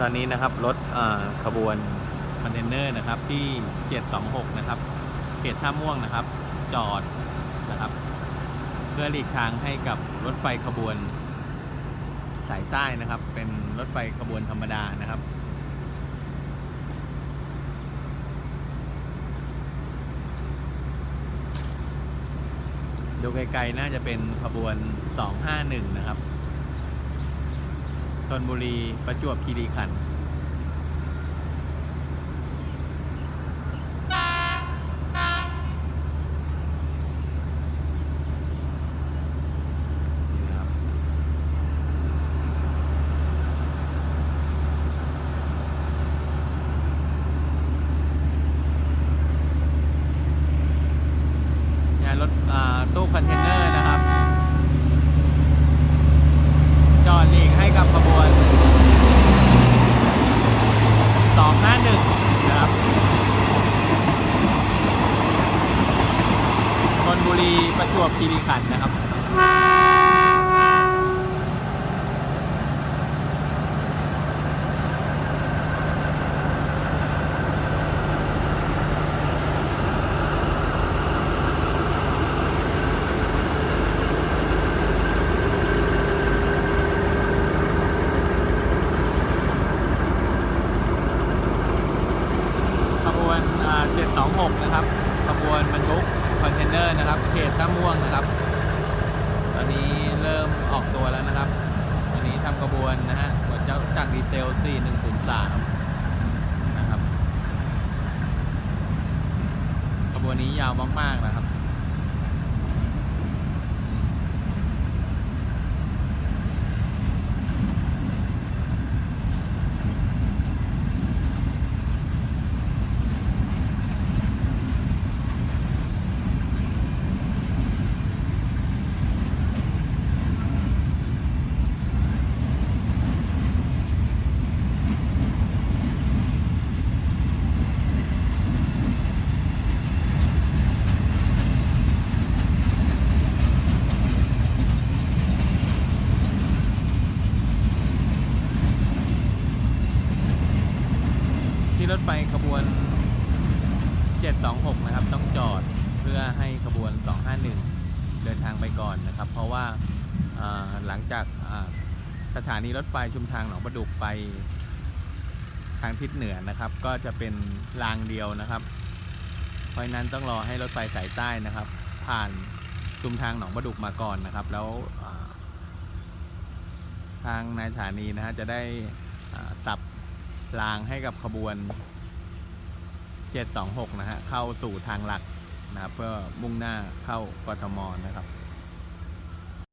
ตอนนี้นะครับรถขบวนคอนเทนเนอร์นะครับที่ 726 นะครับเขตท่าม่วงนะครับจอดนะครับ เพื่อหลีกทางให้กับรถไฟขบวนสายใต้นะครับ เป็นรถไฟขบวนธรรมดานะครับดูไกลๆน่าจะเป็นขบวน 251 นะครับ ชนบุรีประจวบคีรีขันธ์รถตู้คอนเทนเนอร์ กับขบวน 251 นะครับชนบุรีประจวบคีรีขันธ์นะครับ 726 นะครับขบวนบรรทุกคอนเทนเนอร์นะครับ เขตท่าม่วงนะครับ ตอนนี้เริ่มออกตัวแล้วนะครับ วันนี้ทำขบวนนะฮะหัวเจ้าจากดีเซล 4103 นะครับขบวนนี้ยาวมากๆนะครับ ที่ รถไฟขบวน 726 นะครับ ต้องจอดเพื่อให้ขบวน 251 เดินทางไปก่อนนะครับ เพราะว่าหลังจากสถานีรถไฟชุมทางหนองประดุกไปทางทิศเหนือนะครับ ก็จะเป็นรางเดียวนะครับ เพราะนั้นต้องรอให้รถไฟสายใต้นะครับ ผ่านชุมทางหนองประดุกมาก่อนนะครับ แล้วทางนายสถานีนะฮะจะได้ตับ รางให้กับขบวน 726 นะฮะ เข้าสู่ทางหลักนะครับเพื่อมุ่งหน้าเข้ากทมนะครับ